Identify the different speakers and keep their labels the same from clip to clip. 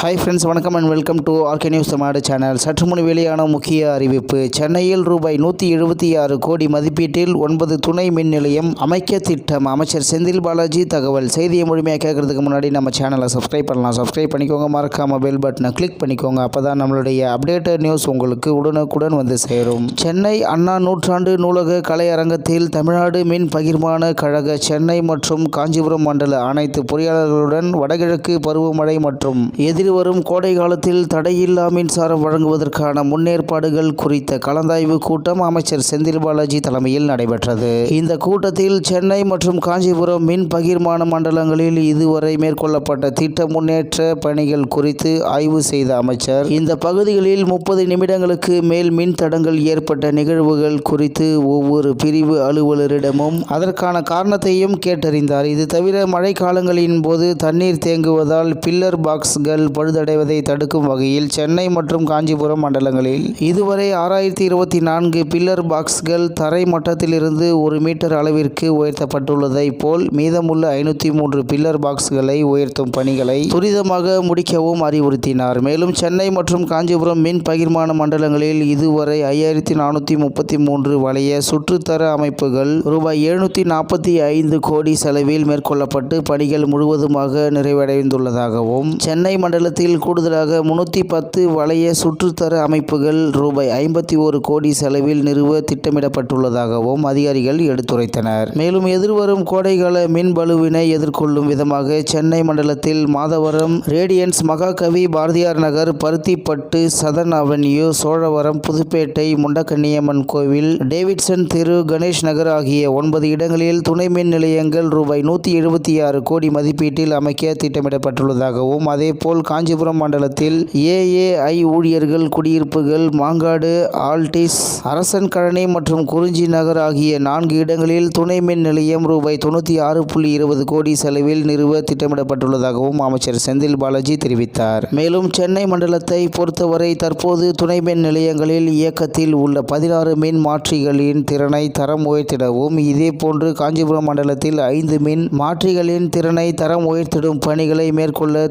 Speaker 1: Hi friends வணக்கம் and welcome to RK news Tamil Nadu channel சற்று முன் வெளியான முக்கிய அறிவிப்பு. சென்னையில் ரூபாய் நூற்றி எழுபத்தி ஆறு கோடி மதிப்பீட்டில் ஒன்பது துணை மின் நிலையம் அமைக்க திட்டம். அமைச்சர் செந்தில் பாலாஜி தகவல். செய்தியை முழுமையாக கேட்கறதுக்கு முன்னாடி நம்ம சேனலை சப்ஸ்கிரைப் பண்ணலாம். சப்ஸ்கிரைப் பண்ணிக்கோங்க மறக்காம பெல் பட்டனை கிளிக் பண்ணிக்கோங்க. அப்போ தான் நம்மளுடைய அப்டேட்டட் நியூஸ் உங்களுக்கு உடனுக்குடன் வந்து சேரும். சென்னை அண்ணா நூற்றாண்டு நூலக கலையரங்கத்தில் தமிழ்நாடு மின் பகிர்மான கழக சென்னை மற்றும் காஞ்சிபுரம் மண்டல அனைத்து பொறியாளர்களுடன் வடகிழக்கு பருவமழை மற்றும் வரும் கோடை காலத்தில் தடையில்லா மின்சாரம் வழங்குவதற்கான முன்னேற்பாடுகள் குறித்த கலந்தாய்வு கூட்டம் அமைச்சர் செந்தில் பாலாஜி தலைமையில் நடைபெற்றது. இந்த கூட்டத்தில் சென்னை மற்றும் காஞ்சிபுரம் மின் பகிர்மான மண்டலங்களில் இதுவரை மேற்கொள்ளப்பட்ட திட்ட முன்னேற்ற பணிகள் குறித்து ஆய்வு செய்த அமைச்சர் இந்த பகுதிகளில் முப்பது நிமிடங்களுக்கு மேல் மின் தடங்கள் ஏற்பட்ட நிகழ்வுகள் குறித்து ஒவ்வொரு பிரிவு அலுவலரிடமும் அதற்கான காரணத்தையும் கேட்டறிந்தார். இது தவிர மழைக்காலங்களின் போது தண்ணீர் தேங்குவதால் பில்லர் பாக்ஸ்கள் பழுதடைவதை தடுக்கும் வகையில் சென்னை மற்றும் காஞ்சிபுரம் மண்டலங்களில் இதுவரை ஆறாயிரத்தி இருபத்தி நான்கு பில்லர் பாக்ஸ்கள் தரை மட்டத்திலிருந்து ஒரு மீட்டர் அளவிற்கு உயர்த்தப்பட்டுள்ளதை போல் மீதமுள்ள ஐநூற்றி மூன்று பில்லர் பாக்ஸ்களை உயர்த்தும் பணிகளை துரிதமாக முடிக்கவும் அறிவுறுத்தினார். மேலும் சென்னை மற்றும் காஞ்சிபுரம் மின் பகிர்மான மண்டலங்களில் இதுவரை ஐயாயிரத்தி நானூற்றி முப்பத்தி மூன்று வளைய சுற்றுத்தர அமைப்புகள் ரூபாய் எழுநூற்றி நாற்பத்தி ஐந்து கோடி செலவில் மேற்கொள்ளப்பட்டு பணிகள் முழுவதுமாக நிறைவடைந்துள்ளதாகவும் சென்னை மண்டல மாநிலத்தில் கூடுதலாக முன்னூற்றி பத்து வளைய சுற்றுத்தர அமைப்புகள் ரூபாய் ஐம்பத்தி ஒரு கோடி செலவில் நிறுவ திட்டமிடப்பட்டுள்ளதாகவும் அதிகாரிகள் எடுத்துரைத்தனர். மேலும் எதிர்வரும் கோடைகால மின்பலுவினை எதிர்கொள்ளும் விதமாக சென்னை மண்டலத்தில் Madhavaram radiance Mahakavi Bharathiyar Nagar Paruthipattu southern avenue Sholavaram Puduppettai Mundakanniamman கோவில் டேவிட்சன் தெரு கணேஷ் நகர் ஆகிய ஒன்பது இடங்களில் துணை மின் நிலையங்கள் ரூபாய் நூற்றி எழுபத்தி ஆறு கோடி மதிப்பீட்டில் அமைக்க திட்டமிடப்பட்டுள்ளதாகவும் அதேபோல் காஞ்சிபுரம் மண்டலத்தில் ஏஏஐ ஊழியர்கள் குடியிருப்புகள் மாங்காடு ஆல்டிஸ் அரசன் கழனி மற்றும் குறிஞ்சி நகர் ஆகிய நான்கு இடங்களில் துணை மின் நிலையம் ரூபாய் தொண்ணூற்றி ஆறு புள்ளி இருபது கோடி செலவில் நிறுவ திட்டமிடப்பட்டுள்ளதாகவும் அமைச்சர் செந்தில் பாலாஜி தெரிவித்தார். மேலும் சென்னை மண்டலத்தை பொறுத்தவரை தற்போது துணை மின் நிலையங்களில் இயக்கத்தில் உள்ள பதினாறு மின் மாற்றிகளின் திறனை தரம் உயர்த்திடவும் இதேபோன்று காஞ்சிபுரம் மண்டலத்தில் ஐந்து மின் மாற்றிகளின் திறனை தரம் உயர்த்திடும் பணிகளை மேற்கொள்ள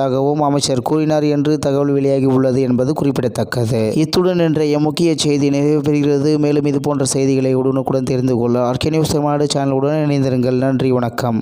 Speaker 1: திட்டமிடப்பட்டுள்ளதாகவும் அமைச்சர் கூறினார் என்று தகவல் வெளியாகி உள்ளது என்பது குறிப்பிடத்தக்கது. இத்துடன் இன்றைய முக்கிய செய்தி நிறைவு பெறுகிறது மேலும் இது போன்ற செய்திகளை உடனுக்குடன் தெரிந்து கொள்ள ஆர்கே நியூஸ் தமிழ்நாடு சேனலுடன் இணைந்திருங்கள். நன்றி வணக்கம்.